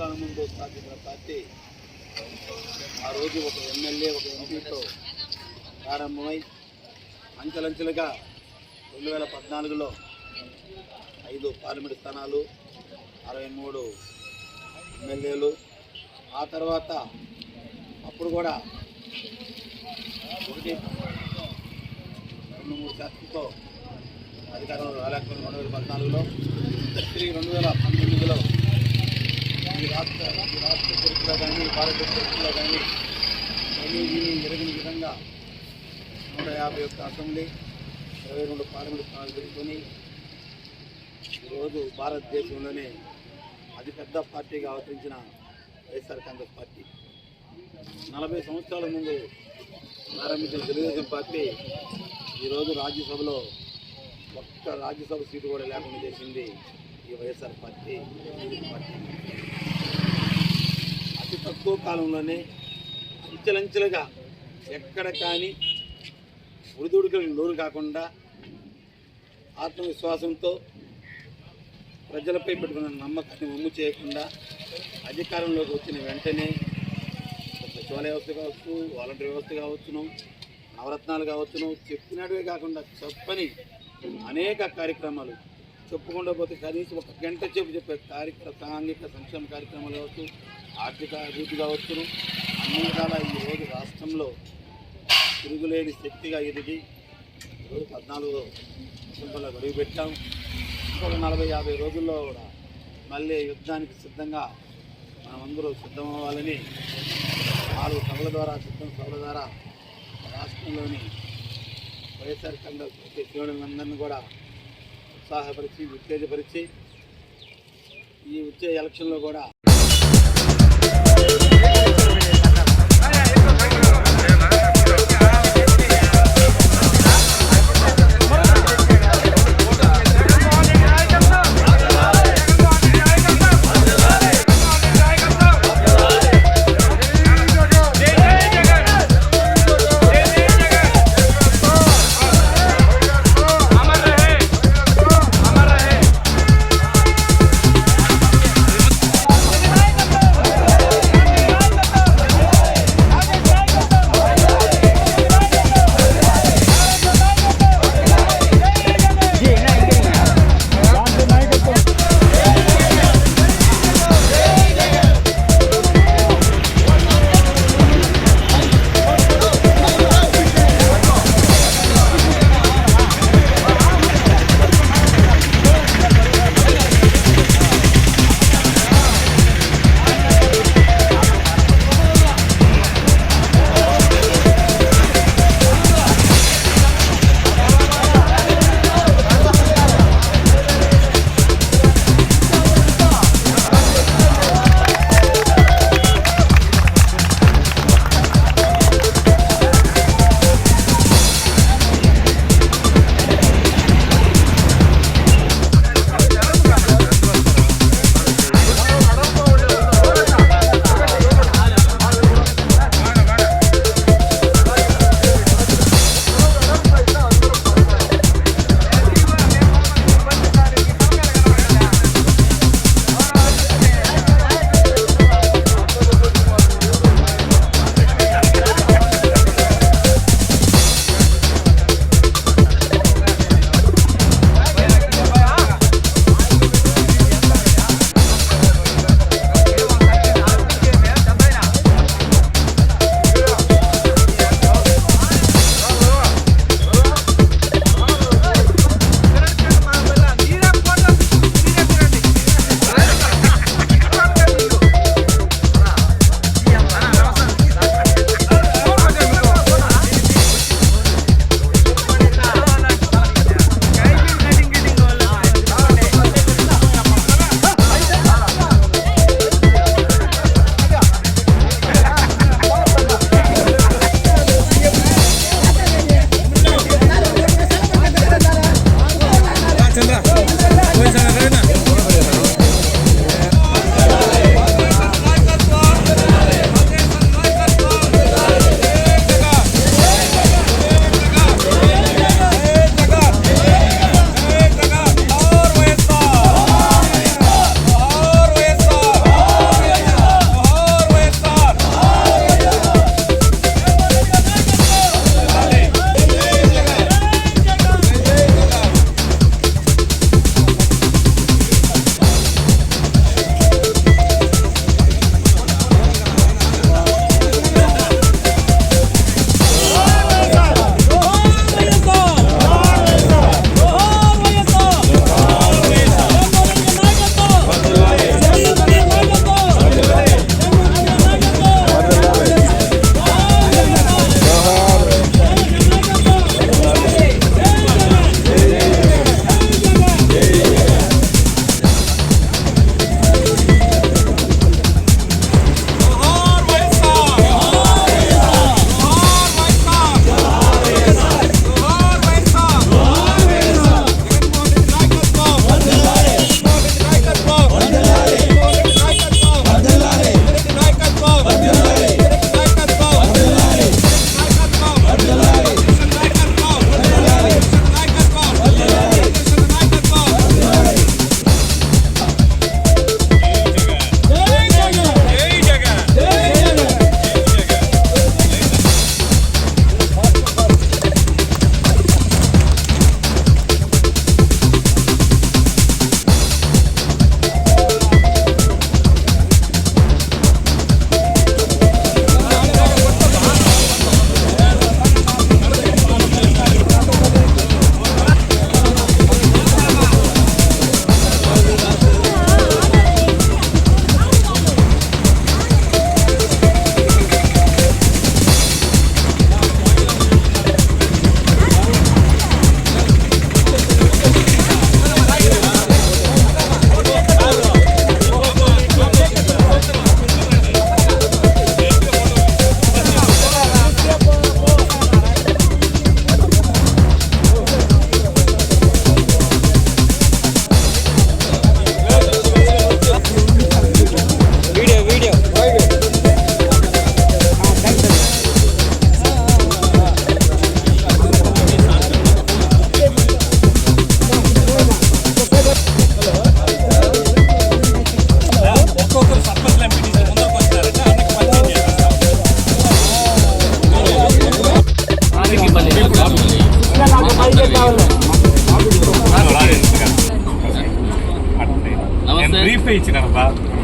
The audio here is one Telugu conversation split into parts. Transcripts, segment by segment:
సంవత్సరాల ముందు స్థాపించిన పార్టీ. ఆ రోజు ఒక ఎమ్మెల్యే ఒక ఎంపీతో ప్రారంభమై అంచెలంచెలుగా రెండు వేల పద్నాలుగులో ఐదు పార్లమెంట్ స్థానాలు అరవై మూడు ఎమ్మెల్యేలు. ఆ తర్వాత అప్పుడు కూడా ఒకటి రెండు మూడు శాతంతో అధికారంలో రాలేకపోయిన రెండు వేల పద్నాలుగులో తిరిగి రెండు వేల ఈ రాష్ట్ర ఈ రాష్ట్ర చరిత్రలో కానీ భారత చరిత్రలో కానీ ఏమీ జరిగిన విధంగా నూట యాభై ఒక్క అసెంబ్లీ ఇరవై రెండు పార్లమెంట్ స్థానాలు పెట్టుకొని ఈరోజు భారతదేశంలోనే అతిపెద్ద పార్టీగా అవతరించిన వైఎస్ఆర్ కాంగ్రెస్ పార్టీ. నలభై సంవత్సరాల ముందు ప్రారంభించిన తెలుగుదేశం పార్టీ ఈరోజు రాజ్యసభలో ఒక్క రాజ్యసభ సీటు కూడా లేకుండా చేసింది ఈ వైఎస్ఆర్ పార్టీ అతి తక్కువ కాలంలోనే అంచెలంచెలుగా ఎక్కడ కానీ ఉడిదుడుకులకు నోరు కాకుండా ఆత్మవిశ్వాసంతో ప్రజలపై పెట్టుకున్న నమ్మకాన్ని ఒమ్ము చేయకుండా అధికారంలోకి వచ్చిన వెంటనే సచివాలయ వ్యవస్థ కావచ్చు వాలంటీర్ వ్యవస్థ కావచ్చును నవరత్నాలు కావచ్చును చెప్పినట్టువే కాకుండా చెప్పని అనేక కార్యక్రమాలు చెప్పుకుండా పోతే కనీసం ఒక గంట చెప్పు చెప్పే కార్యక్రమ సాంఘిక సంక్షేమ కార్యక్రమాలు కావచ్చు ఆర్థిక అభివృద్ధి కావచ్చు. అన్ని విధాల ఈరోజు రోజు రాష్ట్రంలో తిరుగులేని శక్తిగా ఎదిగి ఈరోజు పద్నాలుగు సింపల్లో గడువు పెట్టాం. ఇంకొక నలభై యాభై రోజుల్లో కూడా మళ్ళీ యుద్ధానికి సిద్ధంగా మనమందరూ సిద్ధమవ్వాలని నాలుగు సభల ద్వారా సిద్ధం సభల ద్వారా రాష్ట్రంలోని వైఎస్ఆర్ కాంగ్రెస్ పార్టీ శ్రేణులందరినీ కూడా ఉత్సాహపరిచి ఉత్తేజపరిచి ఈ వచ్చే ఎలక్షన్లో కూడా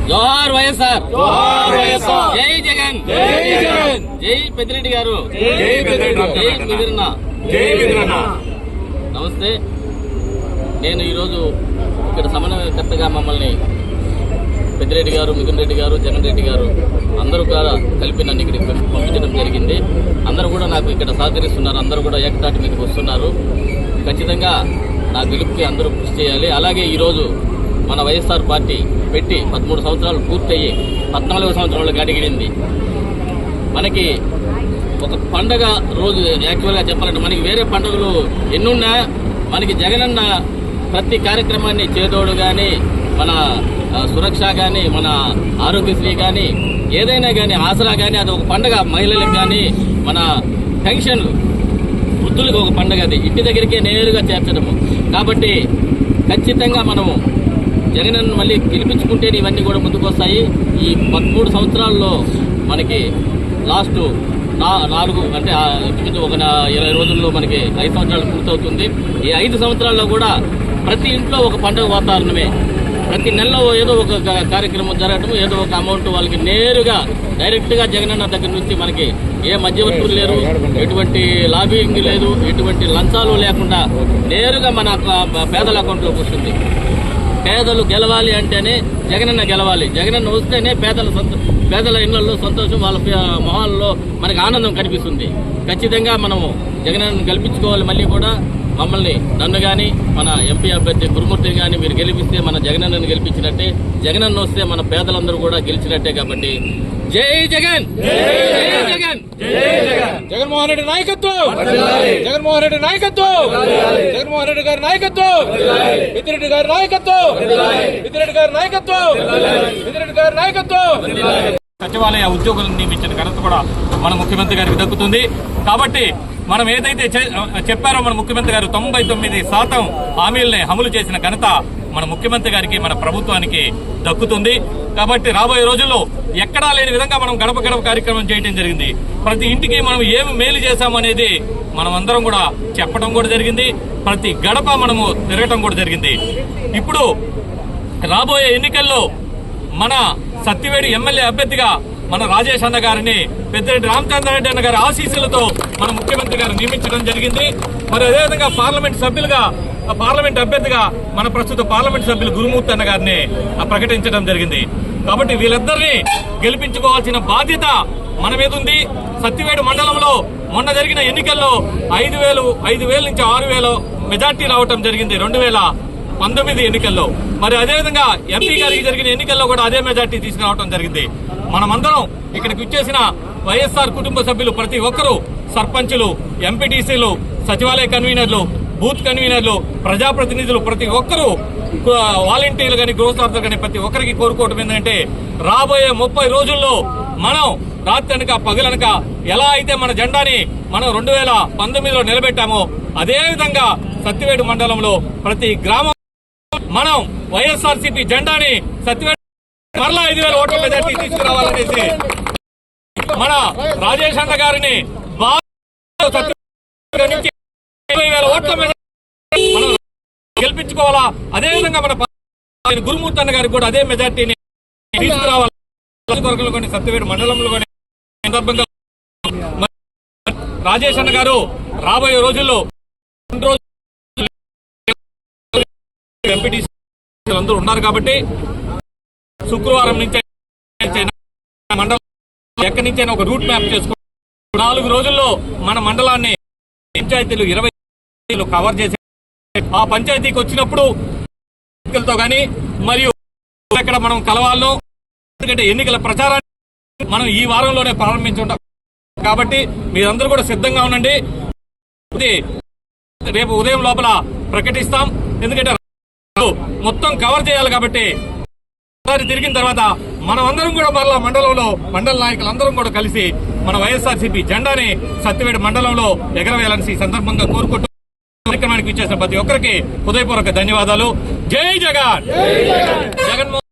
జోహార్ వైఎస్ఆర్. జోహార్ వైఎస్ఆర్. జై జగన్. జై పెద్దిరెడ్డి గారు. జై నమస్తే. నేను ఈరోజు ఇక్కడ సమన్వయకర్తగా మమ్మల్ని పెద్దిరెడ్డి గారు మిథున్ రెడ్డి గారు జగన్ రెడ్డి గారు అందరూ కూడా కలిపి నన్ను ఇక్కడికి పంపి- పంపించడం జరిగింది. అందరూ కూడా నాకు ఇక్కడ సహకరిస్తున్నారు. అందరూ కూడా ఏకతాటి మీదకి వస్తున్నారు. ఖచ్చితంగా నా గెలుపుకి అందరూ కృషి చేయాలి. అలాగే ఈరోజు మన వైఎస్ఆర్ పార్టీ పెట్టి పదమూడు సంవత్సరాలు పూర్తయ్యి పద్నాలుగు సంవత్సరంలో అడిగింది మనకి ఒక పండగ రోజు యాక్చువల్గా చెప్పాలంటే మనకి వేరే పండుగలు ఎన్నున్నా మనకి జగనన్న ప్రతి కార్యక్రమాన్ని చేదోడు కానీ మన సురక్ష కానీ మన ఆరోగ్యశ్రీ కానీ ఏదైనా కానీ ఆసరా కానీ అది ఒక పండగ మహిళలకు కానీ మన పెన్షన్లు వృద్ధులకు ఒక పండగ అది. ఇంటి దగ్గరికే నేరుగా చేర్చడము. కాబట్టి ఖచ్చితంగా మనము జగనన్న మళ్ళీ గెలిపించుకుంటే ఇవన్నీ కూడా ముందుకు వస్తాయి ఈ పదమూడు సంవత్సరాల్లో మనకి లాస్ట్ నాలుగు అంటే ఇంచుమించు ఒక ఇరవై రోజుల్లో మనకి ఐదు సంవత్సరాలు పూర్తవుతుంది. ఈ ఐదు సంవత్సరాల్లో కూడా ప్రతి ఇంట్లో ఒక పండుగ వాతావరణమే. ప్రతి నెలలో ఏదో ఒక కార్యక్రమం జరగటం ఏదో ఒక అమౌంట్ వాళ్ళకి నేరుగా డైరెక్ట్గా జగనన్న దగ్గర నుంచి మనకి ఏ మధ్యవర్తులు లేరు ఎటువంటి లాబింగ్ లేదు ఎటువంటి లంచాలు లేకుండా నేరుగా మన పేదల అకౌంట్లోకి వస్తుంది పేదలు గెలవాలి అంటేనే జగనన్న గెలవాలి. జగనన్న వస్తేనే పేదల సంతో పేదల ఇళ్ళలో సంతోషం వాళ్ళ పే- మొహాల్లో మనకు ఆనందం కనిపిస్తుంది. ఖచ్చితంగా మనము జగనన్న గెలిపించుకోవాలి మళ్ళీ కూడా. మమ్మల్ని నన్ను కానీ మన ఎంపీ అభ్యర్థి గురుమూర్తిని కానీ మీరు గెలిపిస్తే మన జగనన్నను గెలిపించినట్టే జగనన్న వస్తే మన పేదలందరూ కూడా గెలిచినట్టే కాబట్టి. జై జగన్! జగన్! జగన్మోహన్ రెడ్డి నాయకత్వం! జగన్మోహన్ రెడ్డి నాయకత్వం! జగన్మోహన్ రెడ్డి గారి నాయకత్వం! పెద్దిరెడ్డి గారి నాయకత్వం! పెద్దిరెడ్డి గారి నాయకత్వం! పెద్దిరెడ్డి గారి నాయకత్వం! సచివాలయ ఉద్యోగులను నియమించిన ఘనత కూడా మన ముఖ్యమంత్రి గారికి దక్కుతుంది. కాబట్టి మనం ఏదైతే చే- చెప్పారో మన ముఖ్యమంత్రి గారు తొంభై తొమ్మిది శాతం హామీల్ని అమలు చేసిన ఘనత మన ముఖ్యమంత్రి గారికి మన ప్రభుత్వానికి దక్కుతుంది. కాబట్టి రాబోయే రోజుల్లో ఎక్కడా లేని విధంగా మనం గడప గడప కార్యక్రమం చేయడం జరిగింది. ప్రతి ఇంటికి మనం ఏమి మేలు చేశామనేది మనం అందరం కూడా చెప్పడం కూడా జరిగింది. ప్రతి గడప మనము తిరగటం కూడా జరిగింది. ఇప్పుడు రాబోయే ఎన్నికల్లో మన సత్యవేడి ఎమ్మెల్యే అభ్యర్థిగా మన రాజేష్ అన్న గారిని పెద్దిరెడ్డి రామచంద్రారెడ్డి అన్న గారి ఆశీస్సులతో మన ముఖ్యమంత్రి గారు నియమించడం జరిగింది. మరి అదేవిధంగా పార్లమెంట్ సభ్యులుగా ఆ పార్లమెంట్ అభ్యర్థిగా మన ప్రస్తుత పార్లమెంట్ సభ్యులు గురుమూర్తి అన్న గారిని ప్రకటించడం జరిగింది. కాబట్టి వీళ్ళిద్దరిని గెలిపించుకోవాల్సిన బాధ్యత మన మీద ఉంది. సత్యవేడు మండలంలో మొన్న జరిగిన ఎన్నికల్లో ఐదు వేలు ఐదు వేల నుంచి ఆరు వేలు మెజార్టీ రావటం జరిగింది. రెండు వేల పంతొమ్మిది ఎన్నికల్లో. మరి అదేవిధంగా ఎంపీ గారికి జరిగిన ఎన్నికల్లో కూడా అదే మెజార్టీ తీసుకురావడం జరిగింది. మనమందరం ఇక్కడికి వచ్చేసిన వైఎస్ఆర్ కుటుంబ సభ్యులు ప్రతి ఒక్కరూ సర్పంచులు ఎంపీటీసీలు సచివాలయ కన్వీనర్లు బూత్ కన్వీనర్లు ప్రజాప్రతినిధులు ప్రతి ఒక్కరూ వాలంటీర్లు కానీ గృహస్థార్థులు కానీ ప్రతి ఒక్కరికి కోరుకోవటం ఏంటంటే రాబోయే ముప్పై రోజుల్లో మనం రాత్రనక పగలనక ఎలా అయితే మన జెండాని మనం రెండు వేల పంతొమ్మిదిలో నిలబెట్టామో అదే విధంగా సత్యవేడు మండలంలో ప్రతి గ్రామం మనం వైఎస్ఆర్సీపీ జెండాని సత్యవేట మరలా ఐదు వేల ఓట్ల మెజార్టీ తీసుకురావాలనేసి మన రాజేష్ అన్న గారిని ఇరవై వేల ఓట్ల మనం గెలిపించుకోవాలా? అదే విధంగా మన గురుమూర్తి అన్న గారికి కూడా అదే మెజార్టీని తీసుకురావాలి? నియోజకవర్గంలో సత్యవేడు మండలంలో సందర్భంగా రాజేష్ అన్న గారు రాబోయే రోజుల్లో రెండు రోజులు ఎంపీటీసీ అందరూ ఉన్నారు కాబట్టి శుక్రవారం నుంచి మండలం ఎక్కడి నుంచైనా ఒక రూట్ మ్యాప్ చేసుకుని నాలుగు రోజుల్లో మన మండలాన్ని పంచాయతీలు ఇరవై కవర్ చేసి ఆ పంచాయతీకి వచ్చినప్పుడు ఎన్నికలతో కానీ మరియు ఎక్కడ మనం కలవాలను ఎందుకంటే ఎన్నికల ప్రచారాన్ని మనం ఈ వారంలోనే ప్రారంభించుంటాం కాబట్టి మీరందరూ కూడా సిద్ధంగా ఉండండి. రేపు ఉదయం లోపల ప్రకటిస్తాం. ఎందుకంటే మొత్తం కవర్ చేయాలి కాబట్టి తిరిగిన తర్వాత మనమందరం కూడా మరలా మండలంలో మండల నాయకులందరం కూడా కలిసి మన వైఎస్ఆర్సీపీ జెండాని సత్యవేడు మండలంలో ఎగరవేయాలని ఈ సందర్భంగా కోరుకుంటూ కార్యక్రమానికి ఇచ్చేసిన ప్రతి ఒక్కరికి హృదయపూర్వక ధన్యవాదాలు. జై జగన్! జగన్మోహన్